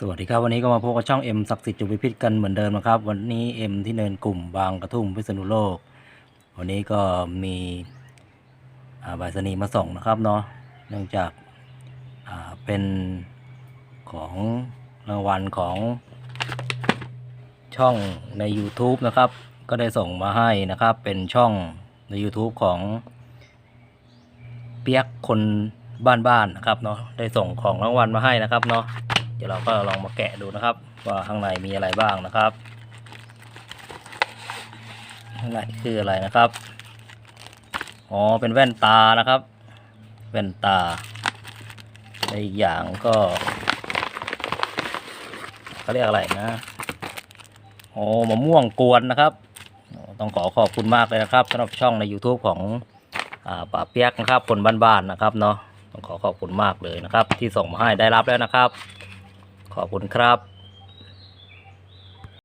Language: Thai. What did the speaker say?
สวัสดีครับ วันนี้ก็มาพบกับช่องเอ็มศักดิ์สิทธิ์จุบิพิษกันเหมือนเดิมนะครับ วันนี้เอ็มที่เนินกลุ่มบางกระทุ่มพิษณุโลก วันนี้ก็มีอ่าใบสนีมาส่งนะครับเนาะเนื่องจากอ่าเป็นของรางวัลของช่องใน YouTube นะครับ ก็ได้ส่งมาให้นะครับ เป็นช่องใน YouTube ของเปียกคนบ้านๆนะครับเนาะได้ส่งของรางวัลมาให้นะครับเนาะ เดี๋ยวเราก็ลองมาแกะดูนะครับ ว่าข้างในมีอะไรบ้างนะครับ ข้างในคืออะไรนะครับ อ๋อ เป็นแว่นตานะครับ แว่นตาอีกอย่างก็เขาเรียกอะไรนะ โอ้มะม่วงกวนนะครับ ต้องขอขอบคุณมากเลยนะครับสำหรับช่องใน YouTube ของอป่าเปียกนะครับ คนบ้านๆนะครับเนาะ ต้องขอขอบคุณมากเลยนะครับ ที่ส่งมาให้ได้รับแล้วนะครับ ขอบคุณครับ